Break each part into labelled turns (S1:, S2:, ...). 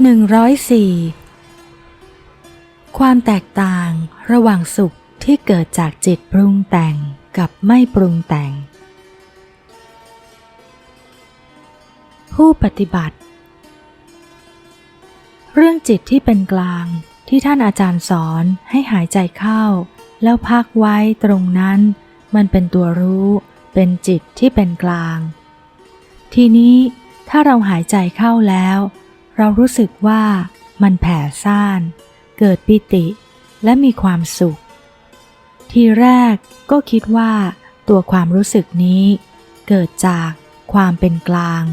S1: 104 ความแตกต่างระหว่างสุขที่เกิดจากจิตปรุงแต่งกับไม่ปรุงแต่ง ผู้ปฏิบัติ เรื่องจิตที่เป็นกลางที่ท่านอาจารย์สอนให้หายใจเข้า แล้วพักไว้ตรงนั้น มันเป็นตัวรู้ เป็นจิตที่เป็นกลาง ทีนี้ถ้าเราหายใจเข้าแล้ว เรารู้สึกว่ามันแผ่ซ่าน เกิดปิติและมีความสุข ทีแรกก็คิดว่าตัวความรู้สึกนี้เกิดจากความเป็นกลาง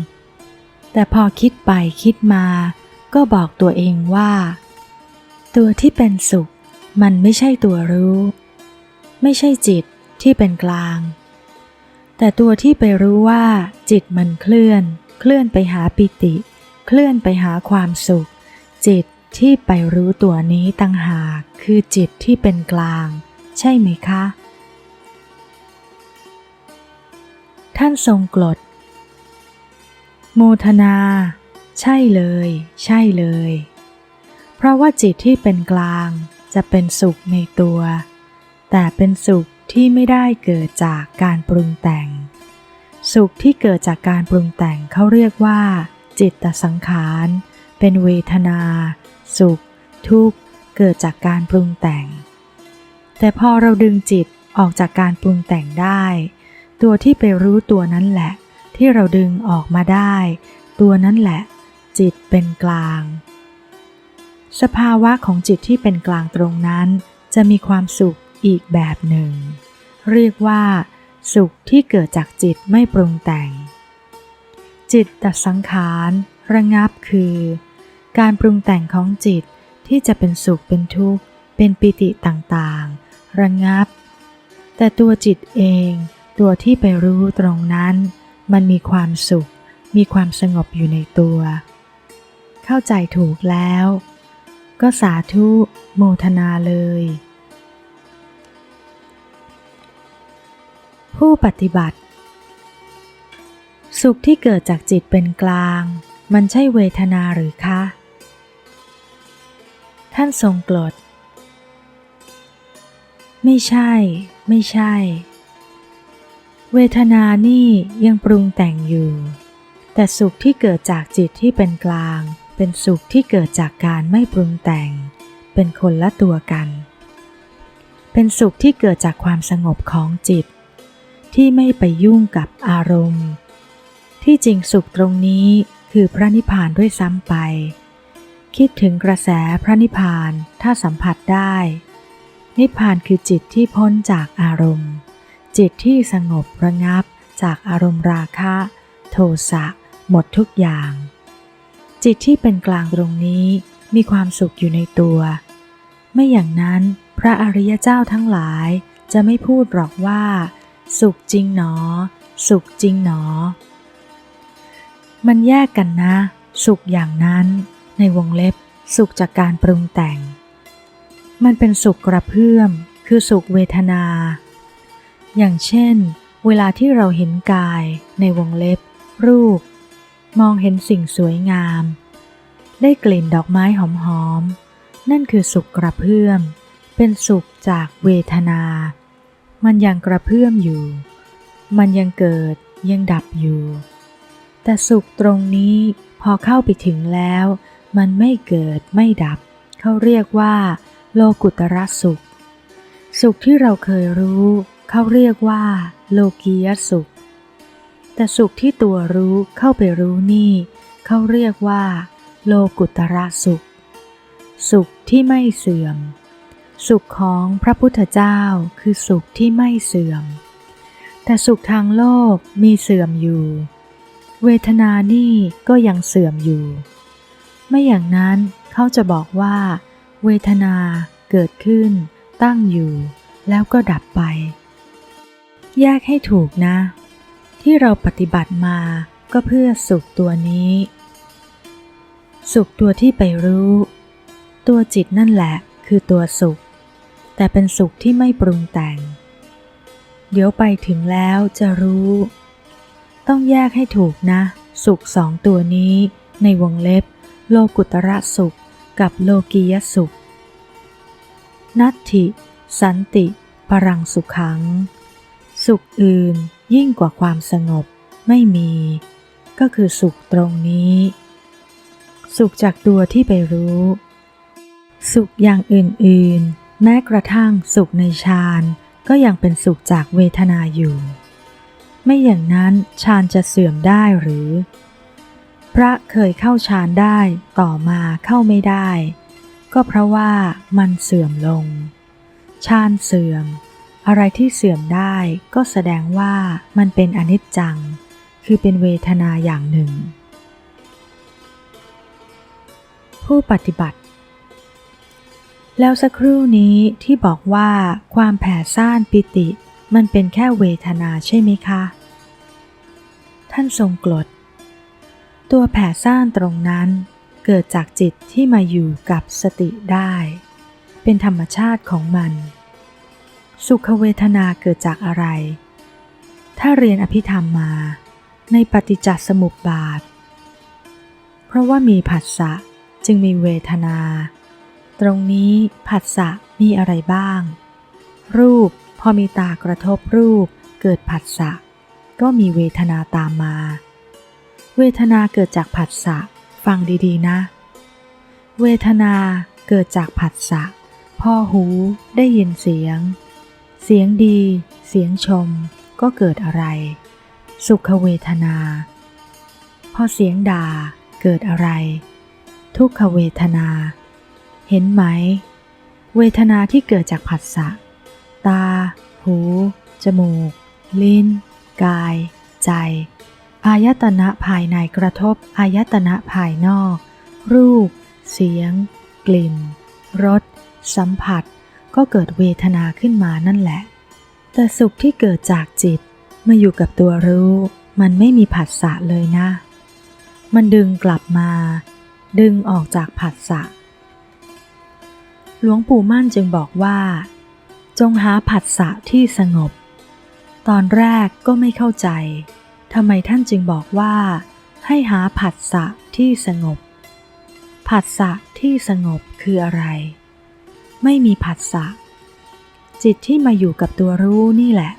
S1: แต่พอคิดไปคิดมา ก็บอกตัวเองว่า ตัวที่เป็นสุข มันไม่ใช่ตัวรู้ ไม่ใช่จิตที่เป็นกลาง แต่ตัวที่ไปรู้ว่าจิตมันเคลื่อน เคลื่อนไปหาปิติ เคลื่อนไปหาความสุข จิตที่ไปรู้ตัวนี้ตั้งหากคือจิตที่เป็นกลาง ใช่ไหมคะ ท่านทรงกรดโมทนา ใช่เลย ใช่เลย เพราะว่าจิตที่เป็นกลางจะเป็นสุขในตัว แต่เป็นสุขที่ไม่ได้เกิดจากการปรุงแต่ง สุขที่เกิดจากการปรุงแต่งเขาเรียกว่า จิตตสังขาร เป็นเวทนา สุข ทุกข์ เกิดจากการปรุงแต่ง แต่พอเราดึงจิตออกจากการปรุงแต่งได้ ตัวที่ไปรู้ตัวนั้นแหละ ที่เราดึงออกมาได้ ตัวนั้นแหละ จิตเป็นกลาง สภาวะของจิตที่เป็นกลางตรงนั้น จะมีความสุขอีกแบบหนึ่ง เรียกว่า สุขที่เกิดจากจิตไม่ปรุงแต่ง จิตตสังขารระงับคือ การปรุงแต่งของจิตที่จะเป็นสุขเป็นทุกข์ เป็นปิติต่างๆ ระงับ แต่ตัวจิตเอง ตัวที่ไปรู้ตรงนั้น มันมีความสุข มีความสงบอยู่ในตัว เข้าใจถูกแล้ว ก็สาธุโมทนาเลย ผู้ปฏิบัติ สุขที่เกิดจากจิตเป็นกลาง มันใช่เวทนาหรือคะ ท่านทรงกรดไม่ใช่ ไม่ใช่ เวทนานี่ยังปรุงแต่งอยู่ แต่สุขที่เกิดจากจิตที่เป็นกลาง เป็นสุขที่เกิดจากการไม่ปรุงแต่ง เป็นคนละตัวกัน เป็นสุขที่เกิดจากความสงบของจิต ที่ไม่ไปยุ่งกับอารมณ์ ที่จริงสุขตรงนี้คือพระนิพพานด้วยซ้ำไป คิดถึงกระแสพระนิพพานถ้าสัมผัสได้ นิพพานคือจิตที่พ้นจากอารมณ์ จิตที่สงบระงับจากอารมณ์ราคะ โทสะหมดทุกอย่าง จิตที่เป็นกลางตรงนี้มีความสุขอยู่ในตัว ไม่อย่างนั้นพระอริยเจ้าทั้งหลายจะไม่พูดหรอกว่า สุขจริงหนอ สุขจริงหนอ มันแยกกันนะ สุขอย่างนั้น ในวงเล็บ สุขจากการปรุงแต่ง มันเป็นสุขกระเพื่อม คือสุขเวทนา อย่างเช่น เวลาที่เราเห็นกาย ในวงเล็บ รูป มองเห็นสิ่งสวยงาม ได้กลิ่นดอกไม้หอมๆ นั่นคือสุขกระเพื่อม เป็นสุขจากเวทนา มันยังกระเพื่อมอยู่ มันยังเกิดยังดับอยู่ แต่สุขตรงนี้พอเข้าไปถึงแล้ว มันไม่เกิดไม่ดับ เขาเรียกว่า โลกุตระสุข สุขที่เราเคยรู้ เขาเรียกว่า โลกียสุข แต่สุขที่ตัวรู้เข้าไปรู้นี่ เขาเรียกว่า โลกุตระสุข สุขที่ไม่เสื่อม สุขของพระพุทธเจ้าคือสุขที่ไม่เสื่อม แต่สุขทางโลกมีเสื่อมอยู่ เวทนานี่ก็ยังเสื่อมอยู่ ไม่อย่างนั้นเขาจะบอกว่า เวทนาเกิดขึ้น ตั้งอยู่ แล้วก็ดับไป แยกให้ถูกนะ ที่เราปฏิบัติมาก็เพื่อสุขตัวนี้ สุขตัวที่ไปรู้ ตัวจิตนั่นแหละคือตัวสุข แต่เป็นสุขที่ไม่ปรุงแต่ง เดี๋ยวไปถึงแล้วจะรู้ ต้องแยกให้ถูกนะ สุขสองตัวนี้ ในวงเล็บ โลกุตระสุข กับโลกียสุข นัตถิ สันติ ปรังสุขัง สุขอื่นยิ่งกว่าความสงบไม่มี ก็คือสุขตรงนี้ สุขจากตัวที่ไปรู้ สุขอย่างอื่น ๆ แม้กระทั่งสุขในฌานก็ยังเป็นสุขจากเวทนาอยู่ ไม่อย่างนั้นฌานจะเสื่อมได้หรือ พระเคยเข้าฌานได้ต่อมาเข้าไม่ได้ ก็เพราะว่ามันเสื่อมลงฌานเสื่อม อะไรที่เสื่อมได้ก็แสดงว่ามันเป็นอนิจจัง คือเป็นเวทนาอย่างหนึ่ง ผู้ปฏิบัติแล้วสักครู่นี้ที่บอกว่าความแผ่ซ่านปิติ มันเป็นแค่เวทนาใช่ไหมคะ ท่านทรงกรดตัวแผ่ซ่านตรงนั้นเกิดจากจิตที่มาอยู่กับสติได้ เป็นธรรมชาติของมัน สุขเวทนาเกิดจากอะไร ถ้าเรียนอภิธรรมมา ในปฏิจจสมุปบาท เพราะว่ามีผัสสะจึงมีเวทนา ตรงนี้ผัสสะมีอะไรบ้าง รูป พอมีตากระทบรูปเกิดผัสสะก็มีเวทนาตามมา เวทนาเกิดจากผัสสะฟังดีๆนะ เวทนาเกิดจากผัสสะพ่อหูได้ยินเสียง เสียงดี เสียงชม ก็เกิดอะไร สุขเวทนา พอเสียงด่าเกิดอะไร ทุกขเวทนา เห็นไหม เวทนาที่เกิดจากผัสสะ ตา หู จมูก ลิ้น กาย ใจ อายตนะภายในกระทบอายตนะภายนอก รูป เสียง กลิ่น รส สัมผัส ก็เกิดเวทนาขึ้นมานั่นแหละ แต่สุขที่เกิดจากจิตมาอยู่กับตัวรู้ มันไม่มีผัสสะเลยนะ มันดึงกลับมา ดึงออกจากผัสสะหลวงปู่มั่นจึงบอกว่า จงหาผัสสะที่สงบ ตอนแรกก็ไม่เข้าใจทำไมท่านจึงบอกว่า ให้หาผัสสะที่สงบ ผัสสะที่สงบคืออะไร ไม่มีผัสสะ จิตที่มาอยู่กับตัวรู้นี่แหละ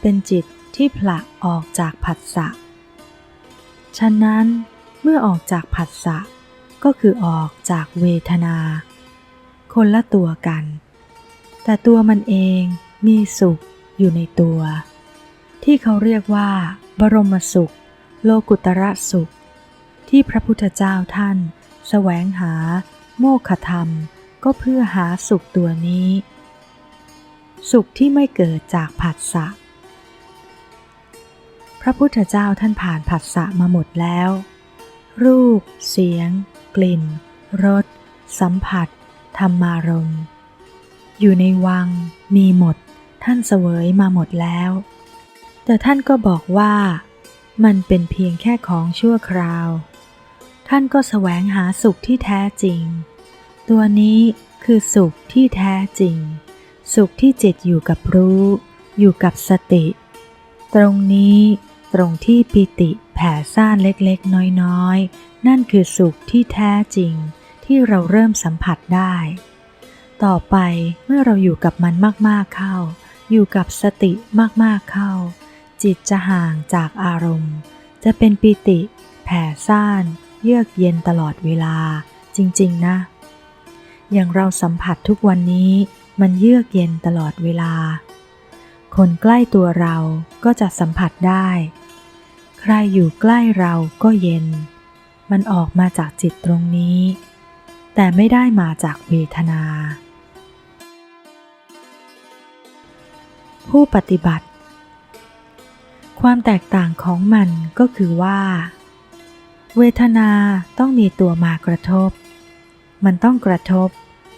S1: เป็นจิตที่ผละออกจากผัสสะ ฉะนั้นเมื่อออกจากผัสสะก็คือออกจากเวทนา คนละตัวกัน แต่ตัวมันเองมีสุขอยู่ในตัว ที่เขาเรียกว่า บรมสุข โลกุตระสุข ที่พระพุทธเจ้าท่านแสวงหา โมฆะธรรม ก็เพื่อหาสุขตัวนี้ สุขที่ไม่เกิดจากผัสสะพระพุทธเจ้าท่านผ่านผัสสะมาหมดแล้ว รูป เสียง กลิ่นรสสัมผัส ธรรมารมณ์ อยู่ในวัง มีหมด ท่านเสวยมาหมดแล้ว แต่ท่านก็บอกว่า มันเป็นเพียงแค่ของชั่วคราว ท่านก็แสวงหาสุขที่แท้จริง ตัวนี้คือสุขที่แท้จริง สุขที่จิตอยู่กับรู้ อยู่กับสติ ตรงนี้ตรงที่ปิติแผ่ซ่านเล็กๆ น้อยๆ นั่นคือสุขที่แท้จริงที่เราเริ่มสัมผัสได้ ต่อไปเมื่อเราอยู่กับมันมากๆเข้า อยู่กับสติมากๆเข้า จิตจะห่างจากอารมณ์ จะเป็นปิติ แผ่ซ่าน เยือกเย็นตลอดเวลา จริงๆนะ อย่างเราสัมผัสทุกวันนี้ มันเยือกเย็นตลอดเวลา คนใกล้ตัวเราก็จะสัมผัสได้ ใครอยู่ใกล้เราก็เย็น มันออกมาจากจิตตรงนี้แต่ไม่ได้มาจากเวทนา ผู้ปฏิบัติ ความแตกต่างของมันก็คือว่า เวทนาต้องมีตัวมากระทบ มันต้องกระทบ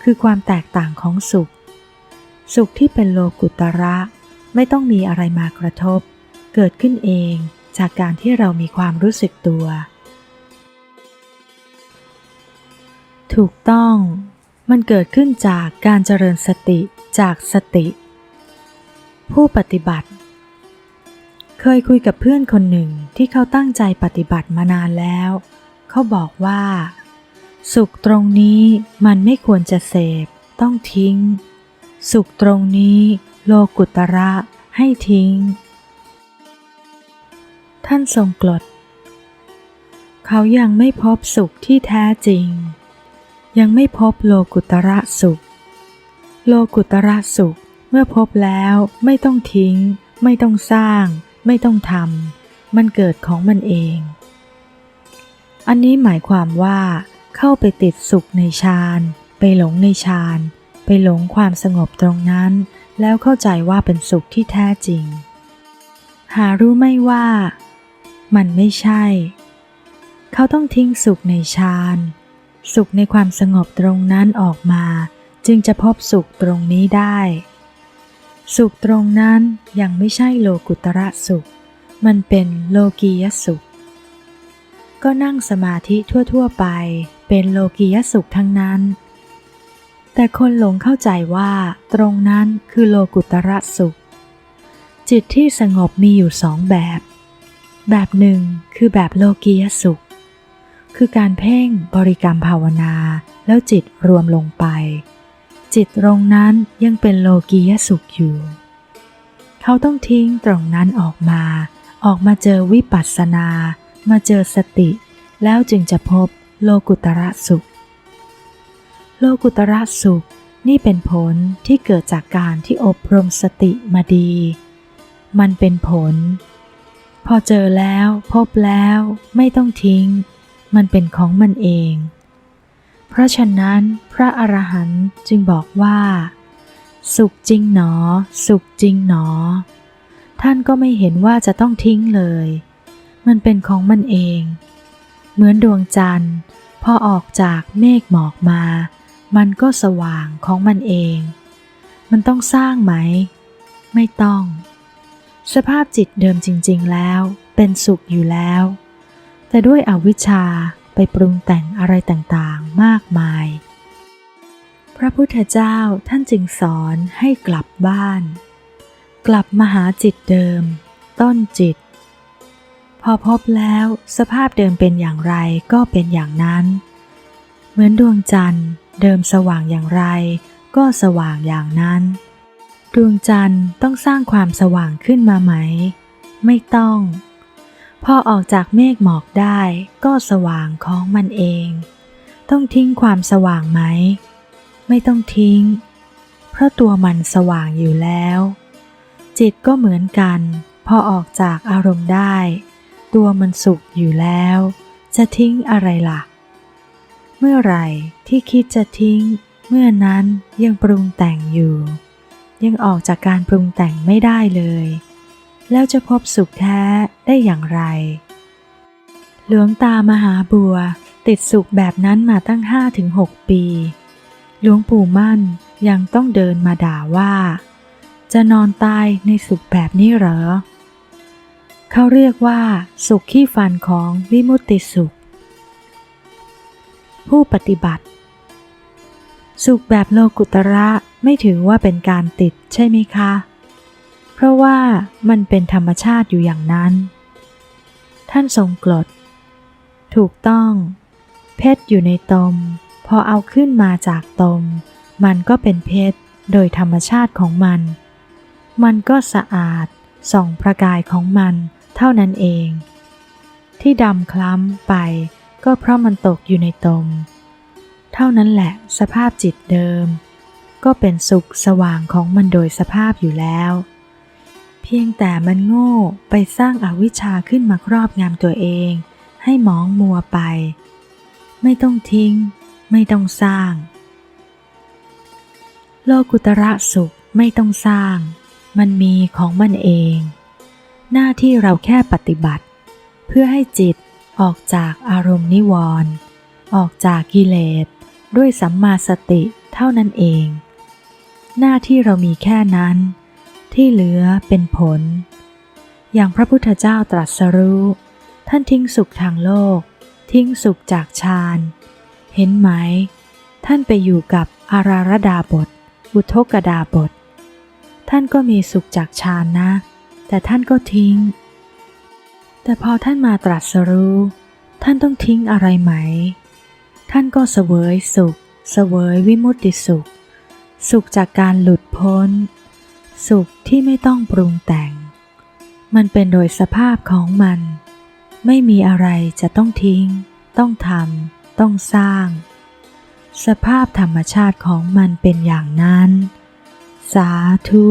S1: คือความแตกต่างของสุข สุขที่เป็นโลกุตระไม่ต้องมีอะไรมากระทบ เกิดขึ้นเองจากการที่เรามีความรู้สึกตัว ถูกต้อง มันเกิดขึ้นจากการเจริญสติจากสติ ผู้ปฏิบัติ เคยคุยกับเพื่อนคนหนึ่งที่เขาตั้งใจปฏิบัติมานานแล้ว เขาบอกว่า สุขตรงนี้มันไม่ควรจะเสพ ต้องทิ้ง สุขตรงนี้โลกุตระให้ทิ้ง ท่านทรงกลด เขายังไม่พบสุขที่แท้จริง ยังไม่พบโลกุตระสุข โลกุตระสุข เมื่อพบแล้วไม่ต้องทิ้ง ไม่ต้องสร้าง ไม่ต้องทำมันเกิดของมันเอง อันนี้หมายความว่า เข้าไปติดสุขในฌานไปหลงในฌานไปหลงความสงบตรงนั้น แล้วเข้าใจว่าเป็นสุขที่แท้จริง หารู้ไม่ว่า มันไม่ใช่ เขาต้องทิ้งสุขในฌานสุขในความสงบตรงนั้นออกมา จึงจะพบสุขตรงนี้ได้ สุขตรงนั้นยังไม่ใช่โลกุตระสุข มันเป็นโลกียสุข ก็นั่งสมาธิทั่ว ๆ ไป เป็นโลกียสุขทั้งนั้น แต่คนหลงเข้าใจว่า ตรงนั้นคือโลกุตระสุข จิตที่สงบมีอยู่สองแบบ แบบหนึ่งคือแบบโลกียสุข คือการเพ่งบริกรรมภาวนาแล้วจิตรวมลงไป จิตตรงนั้นยังเป็นโลกียสุขอยู่ เขาต้องทิ้งตรงนั้นออกมา ออกมาเจอวิปัสสนา มาเจอสติ แล้วจึงจะพบโลกุตระสุข โลกุตระสุขนี่เป็นผลที่เกิดจากการที่อบรมสติมาดี มันเป็นผล พอเจอแล้วพบแล้วไม่ต้องทิ้ง มันเป็นของมันเอง เพราะฉะนั้นพระอรหันต์จึงบอกว่า สุขจริงหนอ สุขจริงหนอ ท่านก็ไม่เห็นว่าจะต้องทิ้งเลย มันเป็นของมันเอง เหมือนดวงจันทร์ พอออกจากเมฆหมอกมา มันก็สว่างของมันเอง มันต้องสร้างไหม ไม่ต้อง สภาพจิตเดิมจริง ๆแล้ว เป็นสุขอยู่แล้ว แต่ด้วยอวิชชา ไปปรุงแต่งอะไรต่างๆมากมาย พระพุทธเจ้าท่านจึงสอนให้กลับบ้าน กลับมาหาจิตเดิม ต้นจิต พอพบแล้วสภาพเดิมเป็นอย่างไรก็เป็นอย่างนั้น เหมือนดวงจันทร์ เดิมสว่างอย่างไร ก็สว่างอย่างนั้น ดวงจันทร์ต้องสร้างความสว่างขึ้นมาไหม ไม่ต้อง พอออกจากเมฆหมอกได้ก็สว่างของมันเอง ต้องทิ้งความสว่างไหม ไม่ต้องทิ้ง เพราะตัวมันสว่างอยู่แล้ว จิตก็เหมือนกัน พอออกจากอารมณ์ได้ ตัวมันสุขอยู่แล้ว จะทิ้งอะไรล่ะ เมื่อไหร่ที่คิดจะทิ้ง เมื่อนั้นยังปรุงแต่งอยู่ ยังออกจากการปรุงแต่งไม่ได้เลย แล้วจะพบสุขแท้ได้อย่างไร หลวงตามหาบัวติดสุขแบบนั้นมาตั้งห้าถึงหกปี หลวงปู่มั่นยังต้องเดินมาด่าว่า จะนอนตายในสุขแบบนี้เหรอ เขาเรียกว่า สุขขี้ฟันของวิมุตติสุข ผู้ปฏิบัติ สุขแบบโลกุตระไม่ถือว่าเป็นการติดใช่ไหมคะ เพราะว่ามันเป็นธรรมชาติอยู่อย่างนั้น ท่านทรงกลดถูกต้อง เพชรอยู่ในตม พอเอาขึ้นมาจากตม มันก็เป็นเพชรโดยธรรมชาติของมัน มันก็สะอาดส่องประกายของมันเท่านั้นเอง ที่ดำคล้ำไปก็เพราะมันตกอยู่ในตม เท่านั้นแหละสภาพจิตเดิม ก็เป็นสุขสว่างของมันโดยสภาพอยู่แล้ว เพียงแต่มันโง่ไปสร้างอาวิชชาขึ้นมาครอบงำตัวเอง ให้หมองมัวไป ไม่ต้องทิ้ง ไม่ต้องสร้าง โลกุตระสุขไม่ต้องสร้าง มันมีของมันเอง หน้าที่เราแค่ปฏิบัติ เพื่อให้จิตออกจากอารมณ์นิวรณ์ออกจากกิเลส ด้วยสัมมาสติเท่านั้นเอง หน้าที่เรามีแค่นั้น ที่เหลือเป็นผล อย่างพระพุทธเจ้าตรัสรู้ ท่านทิ้งสุขทางโลก ทิ้งสุขจากฌาน เห็นไหม ท่านไปอยู่กับอาราระดาบท อุทกดาบท ท่านก็มีสุขจากฌานนะ แต่ท่านก็ทิ้ง แต่พอท่านมาตรัสรู้ ท่านต้องทิ้งอะไรไหม ท่านก็เสวยสุข เสวยวิมุตติสุข สุขจากการหลุดพ้น สุขที่ไม่ต้องปรุงแต่ง มันเป็นโดยสภาพของมัน ไม่มีอะไรจะต้องทิ้ง ต้องทำต้องสร้าง สภาพธรรมชาติของมันเป็นอย่างนั้น สาธุ